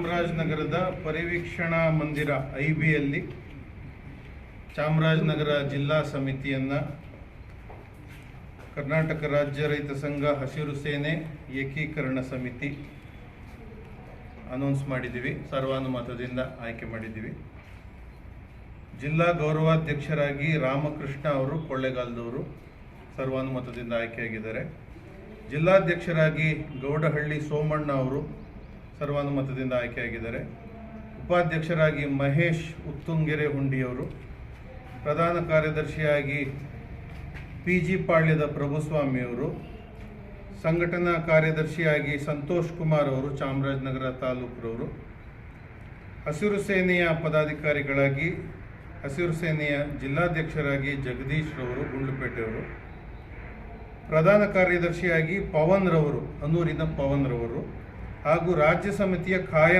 ಚಾಮರಾಜನಗರದ ಪರಿವೀಕ್ಷಣಾ ಮಂದಿರ ಐ ಬಿಯಲ್ಲಿ ಚಾಮರಾಜನಗರ ಜಿಲ್ಲಾ ಸಮಿತಿಯನ್ನು ಕರ್ನಾಟಕ ರಾಜ್ಯ ರೈತ ಸಂಘ ಹಸಿರು ಸೇನೆ ಏಕೀಕರಣ ಸಮಿತಿ ಅನೌನ್ಸ್ ಮಾಡಿದ್ದೀವಿ, ಸರ್ವಾನುಮತದಿಂದ ಆಯ್ಕೆ ಮಾಡಿದ್ದೀವಿ. ಜಿಲ್ಲಾ ಗೌರವಾಧ್ಯಕ್ಷರಾಗಿ ರಾಮಕೃಷ್ಣ ಅವರು ಕೊಳ್ಳೇಗಾಲದವರು ಸರ್ವಾನುಮತದಿಂದ ಆಯ್ಕೆಯಾಗಿದ್ದಾರೆ. ಜಿಲ್ಲಾಧ್ಯಕ್ಷರಾಗಿ ಗೌಡಹಳ್ಳಿ ಸೋಮಣ್ಣ ಅವರು ಸರ್ವಾನುಮತದಿಂದ ಆಯ್ಕೆಯಾಗಿದ್ದಾರೆ. ಉಪಾಧ್ಯಕ್ಷರಾಗಿ ಮಹೇಶ್ ಉತ್ತುಂಗೆರೆ ಹುಂಡಿಯವರು, ಪ್ರಧಾನ ಕಾರ್ಯದರ್ಶಿಯಾಗಿ ಪಿ ಜಿ ಪಾಳ್ಯದ ಪ್ರಭುಸ್ವಾಮಿಯವರು, ಸಂಘಟನಾ ಕಾರ್ಯದರ್ಶಿಯಾಗಿ ಸಂತೋಷ್ ಕುಮಾರ್ ಅವರು, ಚಾಮರಾಜನಗರ ತಾಲೂಕರವರು, ಹಸಿರು ಸೇನೆಯ ಪದಾಧಿಕಾರಿಗಳಾಗಿ, ಹಸಿರು ಸೇನೆಯ ಜಿಲ್ಲಾಧ್ಯಕ್ಷರಾಗಿ ಜಗದೀಶ್ ರವರು, ಗುಂಡ್ಲುಪೇಟೆಯವರು, ಪ್ರಧಾನ ಕಾರ್ಯದರ್ಶಿಯಾಗಿ ಪವನ್ ರವರು, ಅನೂರಿನ ಪವನ್ ರವರು ಹಾಗೂ ರಾಜ್ಯ ಸಮಿತಿಯ ಖಾಯಂ